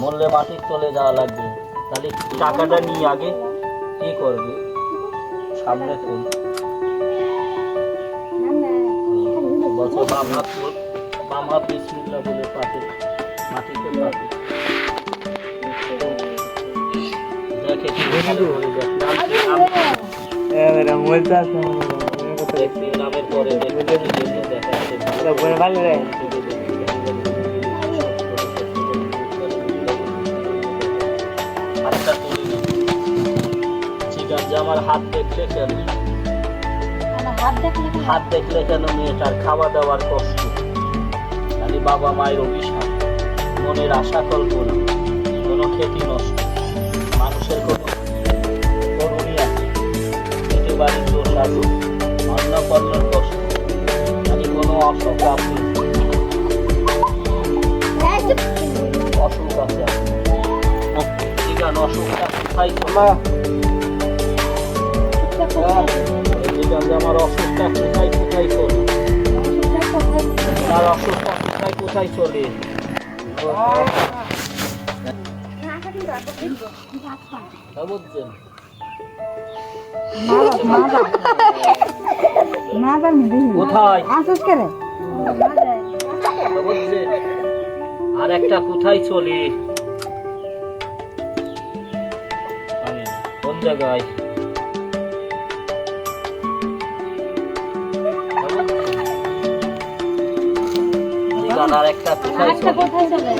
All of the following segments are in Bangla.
মরলে মাটির তলে যাওয়া লাগবে। তাহলে টাকাটা নিয়ে আগে কি করবে? সামনে কোন বলছে বাম হাত তোল, বাম হাত বিসমিল্লাহ বলে পাতে মাটিতে পাতে দেখে কি নামের পরে আছে আমার হাত দেখলে কেন? হাত দেখলে কেন? মেয়েটার খাওয়া দাওয়ার কষ্ট? খালি বাবা মায়ের অভিশাপ মনের আশা কল্পনা কোনো ক্ষতি নষ্ট মানুষের কোনো করুণই আছে। পেটে বাড়ির দোষ আছে অন্য কষ্ট খালি কোনো অসুখ আছে। অসুখ আছে। ঠিক অসুখটা কোথায়? আমার অসুখটা কোথায় কোথায় চলে? আর অসুখটা কোথায় কোথায় চলে? বুঝছেন আর একটা কোথায় চলে? কোন জায়গায়? ঠিক আর একটা কোথায় চলে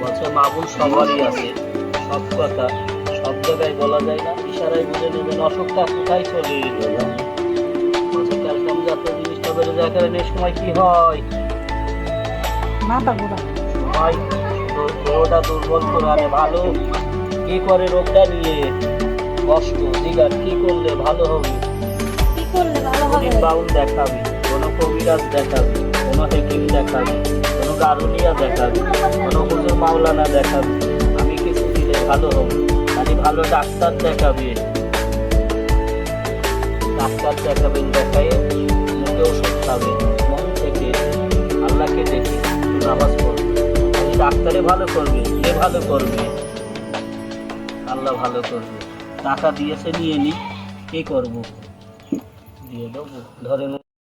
বছর মাবুল সবারই আছে। সব কথা সব জায়গায় বলা যায় না। ইশারায় বুঝে নেবেন অসুখটা কোথায় চলে বলছে ক্যালসিয়াম জাতীয় জিনিসটা বেড়ে যাওয়ার কারণে এই সময় কি হয়? সময় দু- দেহটা দুর্বল করে আনে। ভালো কি করে রোগটা নিয়ে? কষ্ট জিগার কি করলে ভালো হবে? গরিব বাউল দেখাবি কোনো কবিরাজ দেখাবি। কোনো হেকিম দেখাবি কোনো গারুনিয়া দেখাবি কোনো হুজুর মাওলানা দেখাবি আমি কিছু দিলে ভালো হবে। খালি ভালো ডাক্তার দেখাবি। ডাক্তার দেখাবেন দেখাই মুখে ওষুধ খাবে মন থেকে আল্লাহকে দেখে নামাজ পড়বে। ডাক্তারে ভালো করবে কে ভালো করবে। আল্লাহ ভালো করবে। টাকা দিয়েছে, নিয়ে নি, কি করব? দিয়ে দেবো। ধরেন